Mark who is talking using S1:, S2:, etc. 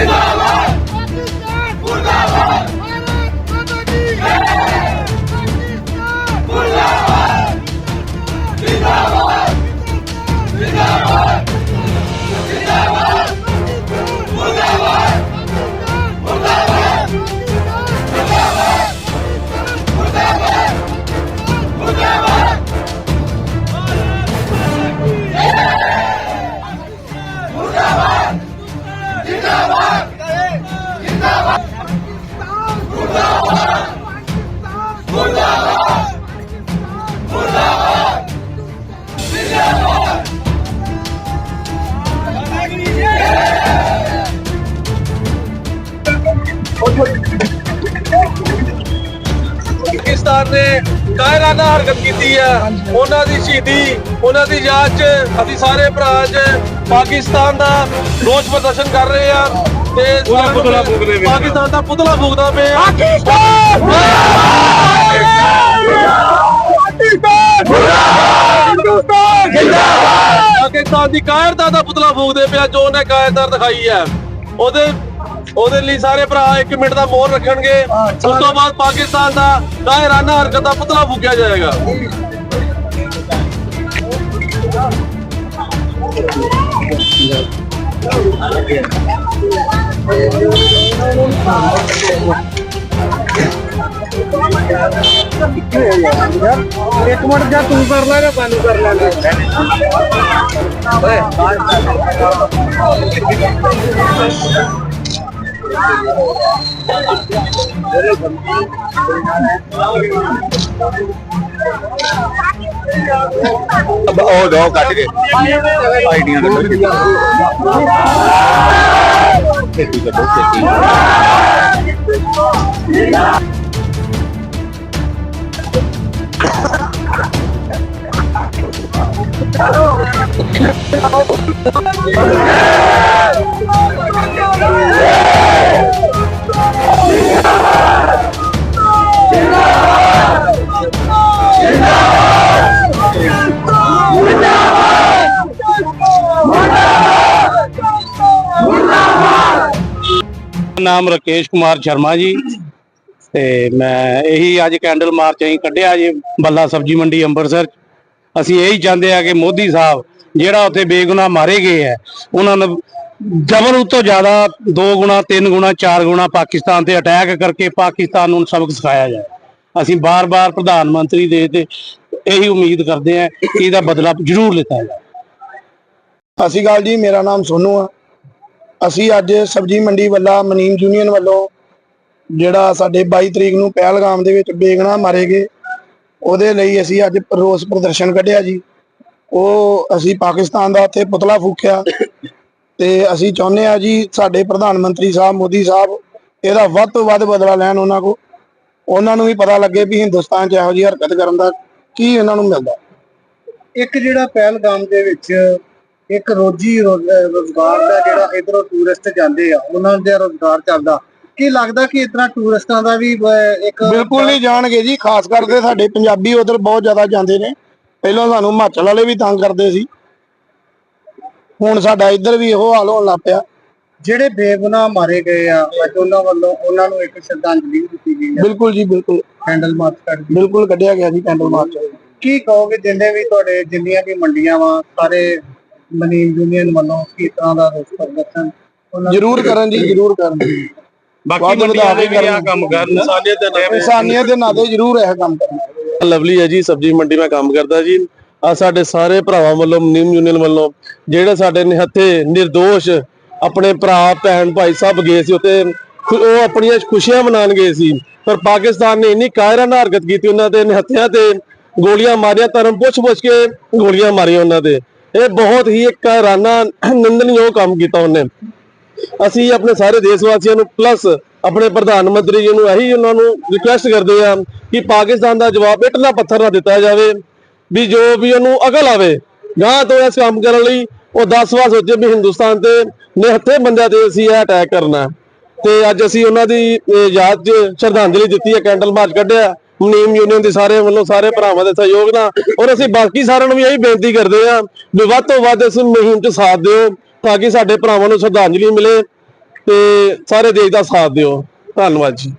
S1: Cidade! Pakistan ਨੇ ਕਾਇਰਾਨਾ ਹਰਕਤ ਕੀਤੀ ਹੈ। ਉਹਨਾਂ ਦੀ ਸ਼ਹੀਦੀ ਉਹਨਾਂ ਦੀ ਯਾਦ 'ਚ ਅਸੀਂ ਸਾਰੇ ਭਰਾ 'ਚ ਪਾਕਿਸਤਾਨ ਦਾ ਰੋਸ ਪ੍ਰਦਰਸ਼ਨ ਕਰ ਰਹੇ ਆ ਤੇ ਪਾਕਿਸਤਾਨ ਦਾ ਪੁਤਲਾ ਫੂਕਦਾ ਪਿਆ। ਪਾਕਿਸਤਾਨ! ਪਾਕਿਸਤਾਨ! ਦੀ ਕਾਇਰਤਾ ਦਾ ਪੁਤਲਾ ਫੂਕਦੇ ਪਿਆ ਜੋ ਉਹਨੇ ਕਾਇਰਤਾ ਦਿਖਾਈ ਹੈ। ਉਹਦੇ ਉਹਦੇ ਲਈ ਸਾਰੇ ਭਰਾ 1 ਮਿੰਟ ਦਾ ਮੌਨ ਰੱਖਣਗੇ। ਉਸ ਤੋਂ ਬਾਅਦ ਪਾਕਿਸਤਾਨ ਦਾ ਕਾਇਰਾਨਾ ਹਰਕਤ ਦਾ ਪੁਤਲਾ ਫੂਕਿਆ ਜਾਏਗਾ।
S2: ਇੱਕ ਮਿੰਟ ਜਾਂ ਤੂੰ ਕਰ ਲੈ ਜਾਂ ਸਾਨੂੰ ਕਰ ਲੈ?
S3: ਉਹ ਦੋ ਕੱਟ ਕੇ ਆਈਡੀਆਂ ਕੱਢੋ ਛੇਤੀ ਕੱਢੋ ਛੇਤੀ
S2: ਨਾਮ ਰਕੇਸ਼ ਕੁਮਾਰ ਸ਼ਰਮਾ ਜੀ। ਤੇ ਮੈਂ ਇਹੀ ਅੱਜ ਕੈਂਡਲ ਮਾਰਚ ਅਸੀਂ ਕੱਢਿਆ ਜੀ, ਬੱਲਾ ਸਬਜੀ ਮੰਡੀ ਅੰਮ੍ਰਿਤਸਰ ਅਸੀਂ ਇਹੀ ਚਾਹੁੰਦੇ ਆ ਕਿ ਮੋਦੀ ਸਾਹਿਬ, ਜਿਹੜਾ ਉੱਥੇ ਬੇਗੁਨਾਹ ਮਾਰੇ ਗਏ ਹੈ, ਉਹਨਾਂ ਨੂੰ ਡਬਲ ਉਤੋਂ ਜ਼ਿਆਦਾ 2 ਗੁਣਾ 3 ਗੁਣਾ 4 ਗੁਣਾ ਪਾਕਿਸਤਾਨ ਤੇ ਅਟੈਕ ਕਰਕੇ ਪਾਕਿਸਤਾਨ ਨੂੰ ਸਬਕ ਸਿਖਾਇਆ ਜਾਏ। ਅਸੀਂ ਬਾਰ-ਬਾਰ ਪ੍ਰਧਾਨ ਮੰਤਰੀ ਦੇ ਤੇ ਇਹੀ ਉਮੀਦ ਕਰਦੇ ਆ ਕਿ ਇਹਦਾ ਬਦਲਾ ਜ਼ਰੂਰ ਲਿਤਾ ਜਾਏ।
S4: ਸਤਿ ਸ਼੍ਰੀ ਅਕਾਲ ਜੀ, ਮੇਰਾ ਨਾਮ ਸੋਨੂ ਆ। ਅਸੀਂ ਅੱਜ ਸਬਜੀ ਮੰਡੀ ਵੱਲਾ, ਮਨੀਮ ਯੂਨੀਅਨ ਵੱਲੋਂ ਜਿਹੜਾ ਸਾਡੇ 22 ਤਰੀਕ ਨੂੰ ਪਹਿਲਗਾਮ ਦੇ ਵਿੱਚ ਬੇਗਣਾ ਮਾਰੇ ਗਏ। ਉਹਦੇ ਲਈ ਅਸੀਂ ਅੱਜ ਰੋਸ ਪ੍ਰਦਰਸ਼ਨ ਕੱਢਿਆ ਜੀ। ਉਹ ਅਸੀਂ ਪਾਕਿਸਤਾਨ ਦਾ ਉੱਥੇ ਪੁਤਲਾ ਫੂਕਿਆ। ਤੇ ਅਸੀਂ ਚਾਹੁੰਦੇ ਆ ਜੀ, ਸਾਡੇ ਪ੍ਰਧਾਨ ਮੰਤਰੀ ਸਾਹਿਬ, ਮੋਦੀ ਸਾਹਿਬ, ਇਹਦਾ ਵੱਧ ਤੋਂ ਵੱਧ ਬਦਲਾ ਲੈਣ ਉਹਨਾਂ ਕੋ ਉਹਨਾਂ ਨੂੰ ਵੀ ਪਤਾ ਲੱਗੇ ਵੀ ਹਿੰਦੁਸਤਾਨ 'ਚ ਇਹੋ ਜਿਹੀ ਹਰਕਤ ਕਰਨ ਦਾ ਕੀ ਇਹਨਾਂ ਨੂੰ ਮਿਲਦਾ।
S5: ਇੱਕ ਜਿਹੜਾ ਪਹਿਲਗਾਮ ਦੇ ਵਿੱਚ ਇੱਕ ਰੋਜੀ ਰੋਜ਼- ਰੋਜ਼ਗਾਰ ਦਾ ਜਿਹੜਾ ਇਧਰੋਂ ਟੂਰਿਸਟ ਜਾਂਦੇ ਆ ਉਹਨਾਂ ਦਾ ਰੋਜ਼ਗਾਰ ਚੱਲਦਾ। ਕੀ ਲੱਗਦਾ ਕਿ ਇਤਨਾ ਟੂਰਿਸਟਾਂ ਦਾ ਵੀ ਇੱਕ
S4: ਬਿਲਕੁਲ ਨਹੀਂ ਜਾਣਗੇ ਜੀ ਖਾਸ ਕਰਕੇ ਸਾਡੇ ਪੰਜਾਬੀ ਉਧਰ ਬਹੁਤ ਜ਼ਿਆਦਾ ਜਾਂਦੇ ਨੇ। ਪਹਿਲਾਂ ਸਾਨੂੰ ਹਿਮਾਚਲ ਵਾਲੇ ਵੀ ਤੰਗ ਕਰਦੇ ਸੀ। ਹੁਣ ਸਾਡਾ ਇੱਧਰ ਵੀ ਇਹੋ ਹਾਲ ਹੋਣ ਲੱਗ ਪਿਆ।
S5: ਜਿਹੜੇ ਬੇਗੁਨਾਹ ਮਾਰੇ ਗਏ ਆ ਅੱਜ ਉਹਨਾਂ ਵੱਲੋਂ ਉਹਨਾਂ ਨੂੰ ਇੱਕ ਸ਼ਰਧਾਂਜਲੀ ਦਿੱਤੀ ਗਈ ਆ।
S4: ਬਿਲਕੁਲ ਜੀ ਬਿਲਕੁਲ।
S5: ਕੈਂਡਲ ਮਾਰਚ ਕਰਕੇ
S4: ਬਿਲਕੁਲ ਕੱਢਿਆ ਗਿਆ ਜੀ ਕੈਂਡਲ ਮਾਰਚ
S5: ਕੀ ਕਹੋਗੇ ਜਿੰਨੇ ਵੀ ਤੁਹਾਡੇ ਜਿੰਨੀਆਂ ਵੀ ਮੰਡੀਆਂ ਵਾ ਸਾਰੇ ਮਨੀ ਯੂਨੀਅਨ ਵੱਲੋਂ ਕਿਸ ਤਰ੍ਹਾਂ ਦਾ ਰੋਸ ਪ੍ਰਦਰਸ਼ਨ? ਉਹਨਾਂ
S4: ਜ਼ਰੂਰ ਕਰਨ ਜੀ ਜ਼ਰੂਰ ਕਰਨ।
S2: ਬਾਕੀ ਮੰਡੀਆਂ ਦੇ ਵੀ ਆ ਕੰਮ ਕਰਨ
S1: ਇਨਸਾਨੀਅਤ ਦੇ ਨਾਮ
S4: ਇਨਸਾਨੀਅਤ ਦੇ ਨਾਤੇ ਜ਼ਰੂਰ ਇਹ ਕੰਮ ਕਰਨ।
S1: ਲਵਲੀ ਹੈ ਜੀ ਸਬਜੀ ਮੰਡੀ ਮੈਂ ਕੰਮ ਕਰਦਾ ਜੀ। ਆ ਸਾਡੇ ਸਾਰੇ ਭਰਾਵਾਂ ਵੱਲੋਂ ਨਿਮ ਯੂਨੀਅਨ ਵੱਲੋਂ ਜਿਹੜੇ ਸਾਡੇ ਨਿਹੱਥੇ નિર્ਦੋਸ਼ ਆਪਣੇ ਭਰਾ ਭੈਣ ਭਾਈ ਸਭ ਗਏ ਸੀ ਉੱਤੇ ਉਹ ਆਪਣੀਆਂ ਖੁਸ਼ੀਆਂ ਮਨਾਉਣ ਗਏ ਸੀ। ਪਰ ਪਾਕਿਸਤਾਨ ਨੇ ਇੰਨੀ ਕਾਇਰਾਨਾ ਹਰਕਤ ਕੀਤੀ ਉਹਨਾਂ ਦੇ ਨਿਹੱਥਿਆਂ ਤੇ ਗੋਲੀਆਂ ਮਾਰੀਆਂ ਧਰਮ ਪੁੱਛ ਪੁੱਛ ਕੇ ਗੋਲੀਆਂ ਮਾਰੀਆਂ ਉਹਨਾਂ ਦੇ। ਇਹ ਬਹੁਤ ਹੀ ਇੱਕ ਕਾਇਰਾਨਾ ਨਿੰਦਣਯੋਗ ਕੰਮ ਕੀਤਾ ਉਹਨੇ। ਅਸੀਂ ਆਪਣੇ ਸਾਰੇ ਦੇਸ਼ ਵਾਸੀਆਂ ਨੂੰ ਪਲੱਸ ਆਪਣੇ ਪ੍ਰਧਾਨ ਮੰਤਰੀ ਜੀ ਨੂੰ ਇਹੀ ਉਹਨਾਂ ਨੂੰ ਰਿਕੁਐਸਟ ਕਰਦੇ ਆ ਕਿ ਪਾਕਿਸਤਾਨ ਦਾ ਜਵਾਬ ਇੱਟ ਪੱਥਰ ਨਾਲ ਦਿੱਤਾ ਜਾਵੇ, ਵੀ ਜੋ ਵੀ ਉਹਨੂੰ ਅਕਲ ਆਵੇ ਗਾਂ ਤੋਂ ਇਸ ਕੰਮ ਕਰਨ ਲਈ, ਉਹ 10 ਵਾਰ ਸੋਚੇ ਵੀ ਹਿੰਦੁਸਤਾਨ ਤੇ ਨਿਹੱਥੇ ਬੰਦਿਆਂ ਤੇ ਅਸੀਂ ਇਹ ਅਟੈਕ ਕਰਨਾ ਤੇ ਅੱਜ ਅਸੀਂ ਉਹਨਾਂ ਦੀ ਯਾਦ 'ਚ ਸ਼ਰਧਾਂਜਲੀ ਦਿੱਤੀ ਹੈ, ਕੈਂਡਲ ਮਾਰਚ ਕੱਢਿਆ। ਨੀਮ ਯੂਨੀਅਨ ਦੇ ਸਾਰੇ ਵੱਲੋਂ ਸਾਰੇ ਭਰਾਵਾਂ ਦੇ ਸਹਿਯੋਗ ਨਾਲ। ਔਰ ਅਸੀਂ ਬਾਕੀ ਸਾਰਿਆਂ ਨੂੰ ਵੀ ਇਹੀ ਬੇਨਤੀ ਕਰਦੇ ਆ ਵੀ ਵੱਧ ਤੋਂ ਵੱਧ ਇਸ ਮੁਹਿੰਮ 'ਚ ਸਾਥ ਦਿਓ ਤਾਂ ਕਿ ਸਾਡੇ ਭਰਾਵਾਂ ਨੂੰ ਸ਼ਰਧਾਂਜਲੀ ਮਿਲੇ ਤੇ ਸਾਰੇ ਦੇਸ਼ ਦਾ ਸਾਥ ਦਿਓ। ਧੰਨਵਾਦ ਜੀ।